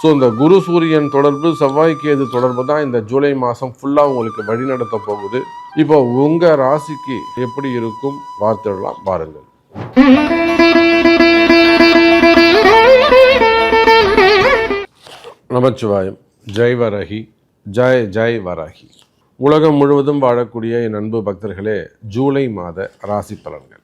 So இந்த குரு சூரியன் தொடர்பு செவ்வாய்க்கு தொடர்பு தான் இந்த ஜூலை மாதம் ஃபுல்லாக உங்களுக்கு வழிநடத்த போகுது. இப்போ உங்கள் ராசிக்கு எப்படி இருக்கும்? பார்த்துடலாம் பாருங்கள். நமச்சிவாயம். ஜெய் வரஹி ஜெய் ஜெய் வராகி. உலகம் முழுவதும் வாழக்கூடிய என் அன்பு பக்தர்களே ஜூலை மாத ராசி பலன்கள்.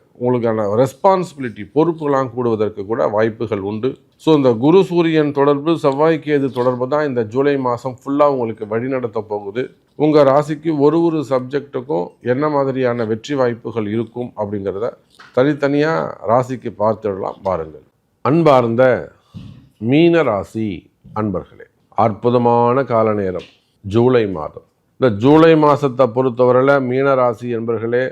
உங்களுக்கான ரெஸ்பான்சிபிலிட்டி பொறுப்புகளாக கூடுவதற்கு கூட வாய்ப்புகள் உண்டு. ஸோ இந்த குரு சூரியன் தொடர்பு செவ்வாய்க்கேது தொடர்பு தான் இந்த ஜூலை மாதம் ஃபுல்லாக உங்களுக்கு வழிநடத்த போகுது. உங்கள் ராசிக்கு ஒரு ஒரு சப்ஜெக்ட்டுக்கும் என்ன மாதிரியான வெற்றி வாய்ப்புகள் இருக்கும் அப்படிங்கிறத தனித்தனியாக ராசிக்கு பார்த்துடலாம் பாருங்கள் அன்பார்ந்த மீன ராசி அன்பர்களே அற்புதமான கால நேரம் ஜூலை மாதம். இந்த ஜூலை மாதத்தை பொறுத்தவரையில் மீனராசி என்பர்களே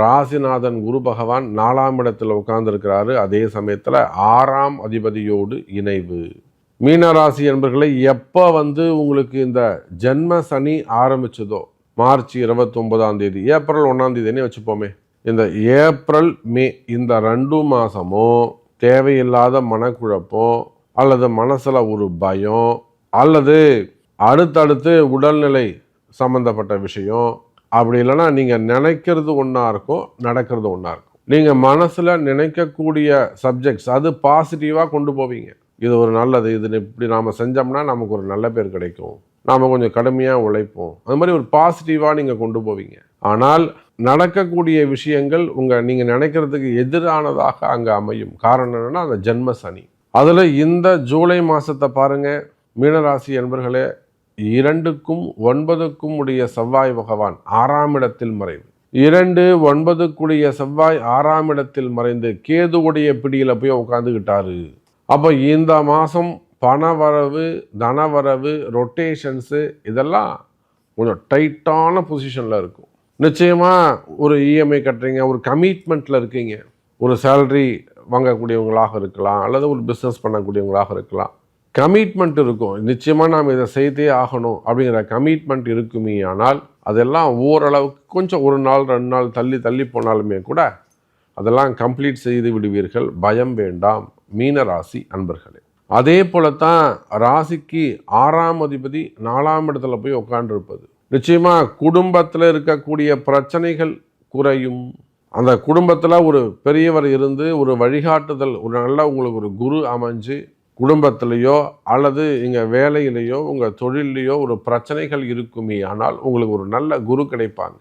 ராசிநாதன் குரு பகவான் நாலாம் இடத்துல உட்கார்ந்துருக்கிறாரு. அதே சமயத்தில் ஆறாம் அதிபதியோடு இணைவு. மீனராசி என்பர்களை எப்போ வந்து உங்களுக்கு இந்த ஜென்ம சனி ஆரம்பிச்சதோ மார்ச் இருபத்தொன்பதாம் தேதி ஏப்ரல் ஒன்றாம் தேதினே வச்சுப்போமே. இந்த ஏப்ரல் மே இந்த ரெண்டு மாதமும் தேவையில்லாத மனக்குழப்பம் அல்லது மனசில் ஒரு பயம் அல்லது அடுத்தடுத்து உடல்நிலை சம்மந்தப்பட்ட விஷயம் அப்படி இல்லைன்னா நீங்கள் நினைக்கிறது ஒன்றா இருக்கும் நடக்கிறது ஒன்றா இருக்கும். நீங்கள் மனசில் நினைக்கக்கூடிய சப்ஜெக்ட்ஸ் அது பாசிட்டிவாக கொண்டு போவீங்க. இது ஒரு நல்லது இது இப்படி நாம் செஞ்சோம்னா நமக்கு ஒரு நல்ல பேர் கிடைக்கும். நாம் கொஞ்சம் கடுமையாக உழைப்போம். அது மாதிரி ஒரு பாசிட்டிவாக நீங்கள் கொண்டு போவீங்க. ஆனால் நடக்கக்கூடிய விஷயங்கள் உங்கள் நீங்கள் நினைக்கிறதுக்கு எதிரானதாக அங்கே அமையும். காரணம் என்னென்னா அந்த ஜென்ம சனி. அதில் இந்த ஜூலை மாதத்தை பாருங்கள் மீனராசி என்பர்களே இரண்டுக்கும் ஒன்பதுக்கும் உடைய செவ்வாய் பகவான் ஆறாம் இடத்தில் மறைவு. இரண்டு ஒன்பதுக்குடைய செவ்வாய் ஆறாம் இடத்தில் மறைந்து கேதுவுடைய பிடியில் போய் உட்காந்துக்கிட்டாரு அப்போ இந்த மாதம் பணவரவு தனவரவு ரொட்டேஷன்ஸு இதெல்லாம் கொஞ்சம் டைட்டான பொசிஷனில் இருக்கும். நிச்சயமாக ஒரு இஎம்ஐ கட்டுறீங்க ஒரு கமிட்மெண்ட்டில் இருக்கீங்க. ஒரு சேலரி வாங்கக்கூடியவங்களாக இருக்கலாம் அல்லது ஒரு பிஸ்னஸ் பண்ணக்கூடியவங்களாக இருக்கலாம். கமிட்மெண்ட் இருக்கும். நிச்சயமாக நாம் இதை செய்தே ஆகணும் அப்படிங்கிற கமிட்மெண்ட் இருக்குமே ஆனால் அதெல்லாம் ஓரளவுக்கு கொஞ்சம் ஒரு நாள் ரெண்டு நாள் தள்ளி தள்ளி போனாலுமே கூட அதெல்லாம் கம்ப்ளீட் செய்து விடுவீர்கள். பயம் வேண்டாம். மீன ராசி அன்பர்களே. அதே போலத்தான் ராசிக்கு ஆறாம் அதிபதி நாலாம் இடத்துல போய் உட்காண்டிருப்பது நிச்சயமாக குடும்பத்தில் இருக்கக்கூடிய பிரச்சனைகள் குறையும். அந்த குடும்பத்தில் ஒரு பெரியவர் இருந்து ஒரு வழிகாட்டுதல் ஒரு நல்ல உங்களுக்கு ஒரு குரு அமைஞ்சு குடும்பத்திலேயோ அல்லது இங்கே வேலையிலேயோ உங்கள் தொழிலையோ ஒரு பிரச்சனைகள் இருக்குமே ஆனால் உங்களுக்கு ஒரு நல்ல குரு கிடைப்பாங்க.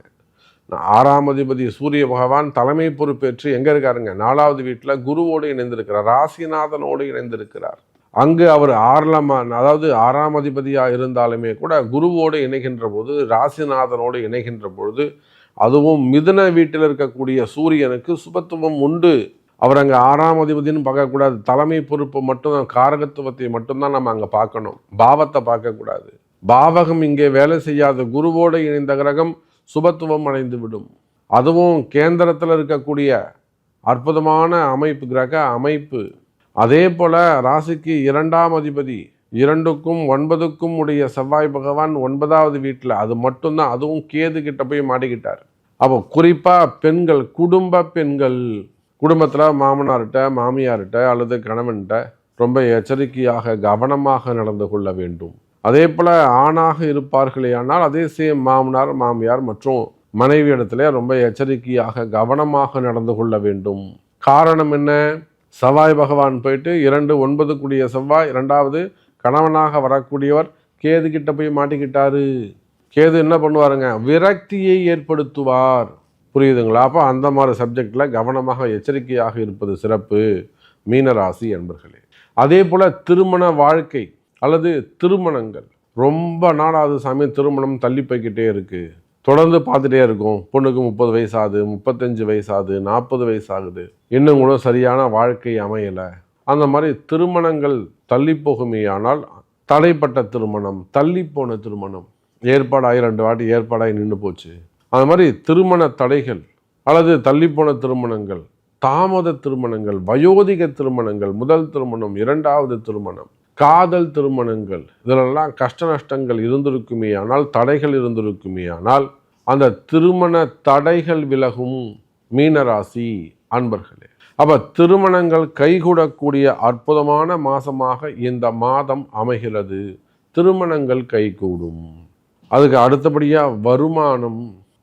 ஆறாம் அதிபதி சூரிய பகவான் தலைமை பொறுப்பேற்று எங்கே இருக்காருங்க? நாலாவது வீட்டில் குருவோடு இணைந்திருக்கிறார் ராசிநாதனோடு இணைந்திருக்கிறார். அங்கு அவர் ஆரலமான் அதாவது ஆறாம் அதிபதியாக இருந்தாலுமே கூட குருவோடு இணைகின்ற போது ராசிநாதனோடு இணைகின்ற பொழுது அதுவும் மிதுன வீட்டில் இருக்கக்கூடிய சூரியனுக்கு சுபத்துவம் உண்டு. அவர் அங்கே ஆறாம் அதிபதினு பார்க்கக்கூடாது. தலைமை பொறுப்பு மட்டும் காரகத்துவத்தை மட்டும்தான் நம்ம அங்கே பார்க்கணும். பாவத்தை பார்க்கக்கூடாது. பாவகம் இங்கே வேலை செய்யாத குருவோடு இணைந்த கிரகம் சுபத்துவம் அடைந்து விடும் அதுவும் கேந்திரத்தில் இருக்கக்கூடிய அற்புதமான அமைப்பு கிரக அமைப்பு. அதே போல ராசிக்கு இரண்டாம் அதிபதி இரண்டுக்கும் ஒன்பதுக்கும் உடைய செவ்வாய் பகவான் ஒன்பதாவது வீட்டில் அது மட்டும்தான் அதுவும் கேது கிட்ட போய் மாட்டிக்கிட்டார். அப்போ குறிப்பாக பெண்கள் குடும்ப பெண்கள் குடும்பத்தில் மாமனார்கிட்ட மாமியார்கிட்ட அல்லது கணவன்கிட்ட ரொம்ப எச்சரிக்கையாக கவனமாக நடந்து கொள்ள வேண்டும். அதே போல் ஆணாக இருப்பார்களே ஆனால் அதே சேம் மாமனார் மாமியார் மற்றும் மனைவி இடத்துல ரொம்ப எச்சரிக்கையாக கவனமாக நடந்து கொள்ள வேண்டும். காரணம் என்ன? செவ்வாய் பகவான் போயிட்டு இரண்டு ஒன்பது கூடிய செவ்வாய் இரண்டாவது கணவனாக வரக்கூடியவர் கேது கிட்ட போய் மாட்டிக்கிட்டாரு. கேது என்ன பண்ணுவாருங்க? விரக்தியை ஏற்படுத்துவார். புரியுதுங்களா? அப்போ அந்த மாதிரி சப்ஜெக்டில் கவனமாக எச்சரிக்கையாக இருப்பது சிறப்பு மீனராசி என்பர்களே அதே போல் திருமண வாழ்க்கை அல்லது திருமணங்கள். ரொம்ப நாளாவது சமயம் திருமணம் தள்ளி போய்கிட்டே இருக்குது தொடர்ந்து பார்த்துட்டே இருக்கும். பொண்ணுக்கு முப்பது வயசாகுது முப்பத்தஞ்சு வயசாகுது நாற்பது வயசாகுது. இன்னும் கூட சரியான வாழ்க்கை அமையலை. அந்த மாதிரி திருமணங்கள் தள்ளி போகுமேயானால் தடைப்பட்ட திருமணம் தள்ளி போன திருமணம். ஏற்பாடாகி ரெண்டு வாட்டி ஏற்பாடாகி நின்று போச்சு. அது மாதிரி திருமண தடைகள் அல்லது தள்ளிப்போன திருமணங்கள் தாமத திருமணங்கள் வயோதிக திருமணங்கள் முதல் திருமணம் இரண்டாவது திருமணம் காதல் திருமணங்கள் இதிலெல்லாம் கஷ்ட நஷ்டங்கள் இருந்திருக்குமே ஆனால் தடைகள் இருந்திருக்குமே ஆனால் அந்த திருமண தடைகள் விலகும் மீனராசி அன்பர்களே. அப்போ திருமணங்கள் கைகூடக்கூடிய அற்புதமான மாசமாக இந்த மாதம் அமைகிறது. திருமணங்கள் கைகூடும். அதுக்கு அடுத்தபடியாக வருமானம்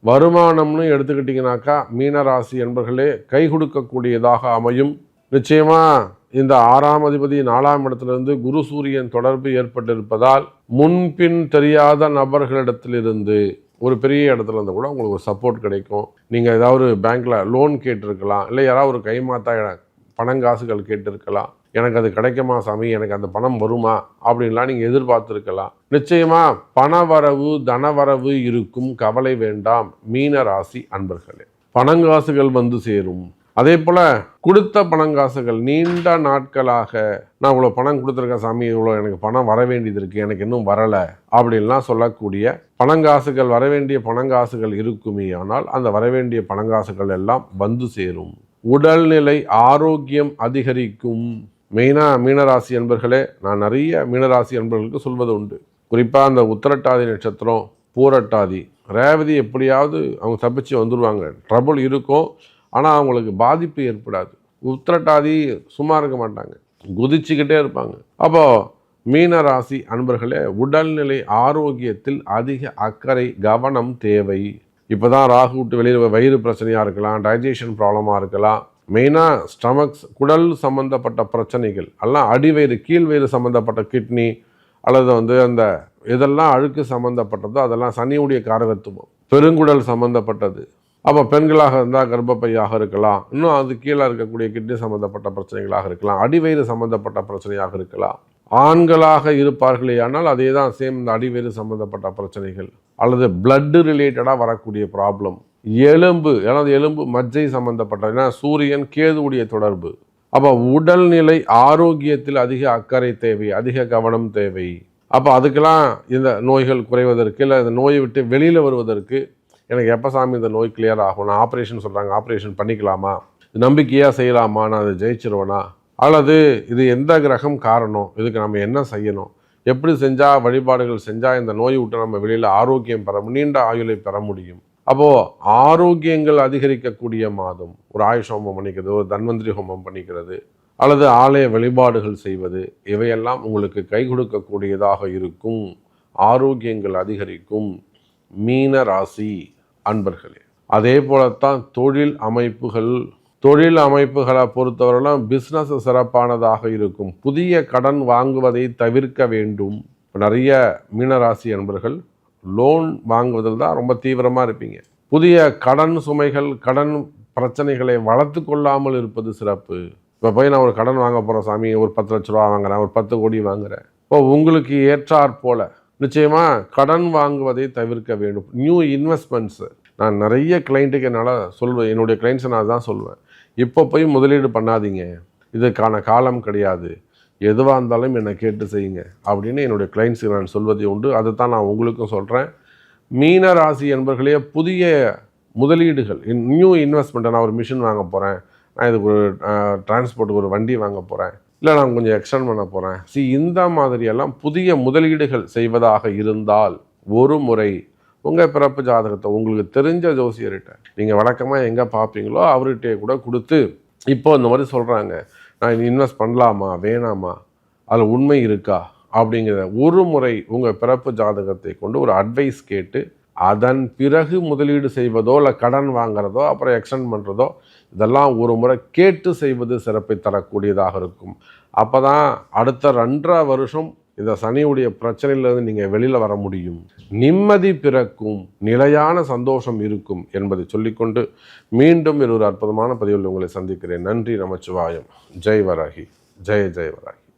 வருமானம்னு எடுத்துக்கிட்டிங்கனாக்கா மீனராசி என்பர்களே கை கொடுக்கக்கூடியதாக அமையும். நிச்சயமாக இந்த ஆறாம் அதிபதி நாலாம் இடத்திலிருந்து குரு சூரியன் தொடர்பு ஏற்பட்டிருப்பதால் முன்பின் தெரியாத நபர்களிடத்திலிருந்து ஒரு பெரிய இடத்துல இருந்து கூட உங்களுக்கு ஒரு சப்போர்ட் கிடைக்கும். நீங்கள் ஏதாவது பேங்க்கில் லோன் கேட்டிருக்கலாம் இல்லை யாராவது ஒரு கைமாத்தா பணங்காசுகள் கேட்டிருக்கலாம். எனக்கு அது கிடைக்குமா சாமி? எனக்கு அந்த பணம் வருமா? அப்படின்லாம் நீங்கள் எதிர்பார்த்துருக்கலாம். நிச்சயமாக பணவரவு தனவரவு இருக்கும் கவலை வேண்டாம் மீன ராசி அன்பர்களே. பணங்காசுகள் வந்து சேரும். அதே போல் கொடுத்த பணங்காசுகள் நீண்ட நாட்களாக நான் இவ்வளோ பணம் கொடுத்துருக்கேன் சாமி இவ்வளோ எனக்கு பணம் வர வேண்டியது இருக்குது எனக்கு இன்னும் வரலை அப்படின்லாம் சொல்லக்கூடிய பணங்காசுகள் வர வேண்டிய பணங்காசுகள் இருக்குமே ஆனால் அந்த வரவேண்டிய பணங்காசுகள் எல்லாம் வந்து சேரும். உடல்நிலை ஆரோக்கியம் அதிகரிக்கும். மெயினாக மீனராசி அன்பர்களே நான் நிறைய மீனராசி அன்பர்களுக்கு சொல்வது உண்டு. குறிப்பாக அந்த உத்தரட்டாதி நட்சத்திரம் பூரட்டாதி ரேவதி எப்படியாவது அவங்க தப்பிச்சு வந்துடுவாங்க ட்ரபுள் இருக்கும். ஆனால் அவங்களுக்கு பாதிப்பு ஏற்படாது. உத்திரட்டாதி சும்மா இருக்க மாட்டாங்க. குதிச்சுக்கிட்டே இருப்பாங்க. அப்போது மீனராசி அன்பர்களே உடல்நிலை ஆரோக்கியத்தில் அதிக அக்கறை கவனம் தேவை. இப்போ தான் ராகு விட்டு வெளியில் வயிறு பிரச்சனையாக இருக்கலாம் டைஜஷன் ப்ராப்ளமாக இருக்கலாம். மெயினாக ஸ்டமக்ஸ் குடல் சம்மந்தப்பட்ட பிரச்சனைகள் எல்லாம் அடிவயிறு கீழ்வயிறு சம்மந்தப்பட்ட கிட்னி அல்லது வந்து அந்த இதெல்லாம் அழுக்கு சம்மந்தப்பட்டதோ அதெல்லாம் சனியுடைய காரகத்துவம். பெருங்குடல் சம்மந்தப்பட்டது அப்போ பெண்களாக இருந்தால் கர்ப்பப்பையாக இருக்கலாம். இன்னும் அது கீழே இருக்கக்கூடிய கிட்னி சம்மந்தப்பட்ட பிரச்சனைகளாக இருக்கலாம். அடிவயிறு சம்மந்தப்பட்ட பிரச்சனையாக இருக்கலாம். ஆண்களாக இருப்பார்களே ஆனால் அதே தான் சேம் இந்த அடிவயிறு சம்மந்தப்பட்ட பிரச்சனைகள் அல்லது பிளட்டு ரிலேட்டடாக வரக்கூடிய ப்ராப்ளம் எலும்பு ஏன்னா எலும்பு மஜ்ஜை சம்மந்தப்பட்ட ஏன்னா சூரியன் கேதுவுடைய தொடர்பு. அப்போ உடல்நிலை ஆரோக்கியத்தில் அதிக அக்கறை தேவை அதிக கவனம் தேவை. அப்போ அதுக்கெல்லாம் இந்த நோய்கள் குறைவதற்கு இல்லை இந்த நோயை விட்டு வெளியில் வருவதற்கு எனக்கு எப்போ சாமி இந்த நோய் கிளியர் ஆகும்? நான் ஆப்ரேஷன் சொல்கிறாங்க ஆப்ரேஷன் பண்ணிக்கலாமா? நம்பிக்கையாக செய்யலாமா? நான் அதை ஜெயிச்சிருவேனா? அல்லது இது எந்த கிரகம் காரணம்? இதுக்கு நம்ம என்ன செய்யணும்? எப்படி செஞ்சால் வழிபாடுகள் செஞ்சால் இந்த நோய் விட்டு நம்ம வெளியில் ஆரோக்கியம் பெற நீண்ட ஆயுளை பெற முடியும்? அப்போது ஆரோக்கியங்கள் அதிகரிக்கக்கூடிய மாதம் ஒரு ஆயுஷ் ஹோமம் பண்ணிக்கிறது ஒரு தன்வந்திரி ஹோமம் பண்ணிக்கிறது அல்லது ஆலய வழிபாடுகள் செய்வது இவையெல்லாம் உங்களுக்கு கை கொடுக்கக்கூடியதாக இருக்கும். ஆரோக்கியங்கள் அதிகரிக்கும். மீன ராசி அன்பர்களே அதே போலத்தான் தொழில் அமைப்புகள் தொழில் அமைப்புகளை பொறுத்தவரைலாம் பிஸ்னஸ் சிறப்பானதாக இருக்கும். புதிய கடன் வாங்குவதை தவிர்க்க வேண்டும். நிறைய மீனராசி அன்பர்கள் லோன் வாங்குவதில் தான் ரொம்ப தீவிரமாக இருப்பீங்க. புதிய கடன் சுமைகள் கடன் பிரச்சனைகளை வளர்த்து கொள்ளாமல் இருப்பது சிறப்பு. இப்போ போய் நான் ஒரு கடன் வாங்க போகிறேன் சாமி ஒரு பத்து லட்ச ரூபா வாங்குறேன் ஒரு பத்து கோடி வாங்குறேன். இப்போ உங்களுக்கு ஏற்றாற் போல நிச்சயமாக கடன் வாங்குவதை தவிர்க்க வேண்டும். நியூ இன்வெஸ்ட்மெண்ட்ஸு நான் நிறைய கிளைண்ட்டுக்கு என்னால் சொல்வேன் என்னுடைய கிளைண்ட்ஸை நான் தான் சொல்வேன் இப்போ போய் முதலீடு பண்ணாதீங்க. இதுக்கான காலம் கிடையாது. எதுவாக இருந்தாலும் என்னை கேட்டு செய்யுங்க அப்படின்னு என்னுடைய கிளைண்ட்ஸுக்கு நான் சொல்வதை உண்டு. அதை தான் நான் உங்களுக்கும் சொல்கிறேன் மீன ராசி என்பர்களே புதிய முதலீடுகள். நியூ இன்வெஸ்ட்மெண்ட்டை நான் ஒரு மிஷின் வாங்க போகிறேன் நான் இதுக்கு ஒரு டிரான்ஸ்போர்ட்டுக்கு ஒரு வண்டி வாங்க போகிறேன் இல்லை நான் கொஞ்சம் எக்ஸ்டெண்ட் பண்ண போகிறேன் சி இந்த மாதிரியெல்லாம் புதிய முதலீடுகள் செய்வதாக இருந்தால் ஒரு முறை உங்கள் பிறப்பு ஜாதகத்தை உங்களுக்கு தெரிஞ்ச ஜோசியர்கிட்ட நீங்கள் வழக்கமாக எங்கே பார்ப்பீங்களோ அவர்கிட்டே கூட கொடுத்து இப்போ இந்த மாதிரி சொல்கிறாங்க நான் இன்வெஸ்ட் பண்ணலாமா? வேணாமா? அதில் உண்மை இருக்கா? அப்படிங்கிறத ஒரு முறை உங்கள் பிறப்பு ஜாதகத்தை கொண்டு ஒரு அட்வைஸ் கேட்டு அதன் பிறகு முதலீடு செய்வதோ இல்லை கடன் வாங்குறதோ அப்புறம் எக்ஸ்டெண்ட் பண்ணுறதோ இதெல்லாம் ஒரு முறை கேட்டு செய்வது சிறப்பை தரக்கூடியதாக இருக்கும். அப்போ தான் அடுத்த ரெண்டரை வருஷம் இந்த சனியுடைய பிரச்சனையிலிருந்து நீங்கள் வெளியில் வர முடியும். நிம்மதி பிறக்கும் நிலையான சந்தோஷம் இருக்கும் என்பதை சொல்லிக்கொண்டு மீண்டும் இன்னொரு அற்புதமான பதிவில் உங்களை சந்திக்கிறேன். நன்றி நமச்சிவாயம். ஜெய் வராகி. ஜெய ஜெய வராகி.